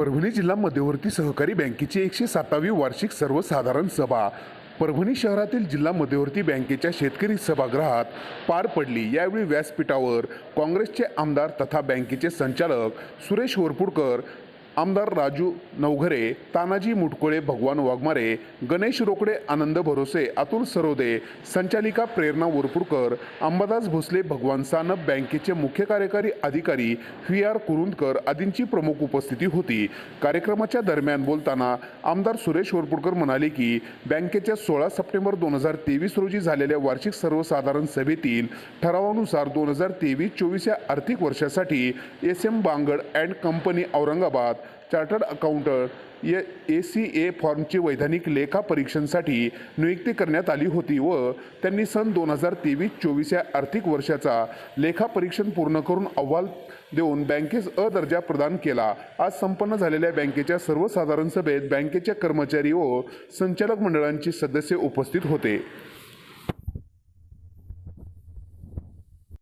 परभणी जिल्हा मध्यवर्ती सहकारी बँकेची एकशे सातावी वार्षिक सर्वसाधारण सभा. परभणी शहरातील जिल्हा मध्यवर्ती बँकेच्या शेतकरी सभागृहात पार पडली. यावेळी व्यासपीठावर काँग्रेसचे आमदार तथा बँकेचे संचालक सुरेश वरपुडकर आमदार राजू नवघरे तानाजी मुटकोळे भगवान वाघमारे गणेश रोकडे आनंद भरोसे अतुल सरोदे संचालिका प्रेरणा वरपूरकर अंबादास भोसले भगवान सानप बँकेचे मुख्य कार्यकारी अधिकारी व्ही आर कुरुंदकर आदींची प्रमुख उपस्थिती होती. कार्यक्रमाच्या दरम्यान बोलताना आमदार सुरेश वरपूरकर म्हणाले की बँकेच्या सोळा सप्टेंबर दोन हजार तेवीस रोजी झालेल्या वार्षिक सर्वसाधारण सभेतील ठरावानुसार दोन हजार तेवीस चोवीस या आर्थिक वर्षासाठी S M Bangad and company Aurangabad chartered accountant A A C A फॉर्मची वैधानिक लेखा परीक्षांसाठी नियुक्ती करण्यात आली होती व त्यांनी सन दोन हजार तेवीस चोवीस या आर्थिक वर्षाचा लेखा परीक्षण पूर्ण करून अहवाल देऊन बँकेस अ दर्जा प्रदान केला. आज संपन्न झालेल्या बँकेच्या सर्वसाधारण सभेत बँकेच्या कर्मचारी व संचालक मंडळांचे सदस्य उपस्थित होते.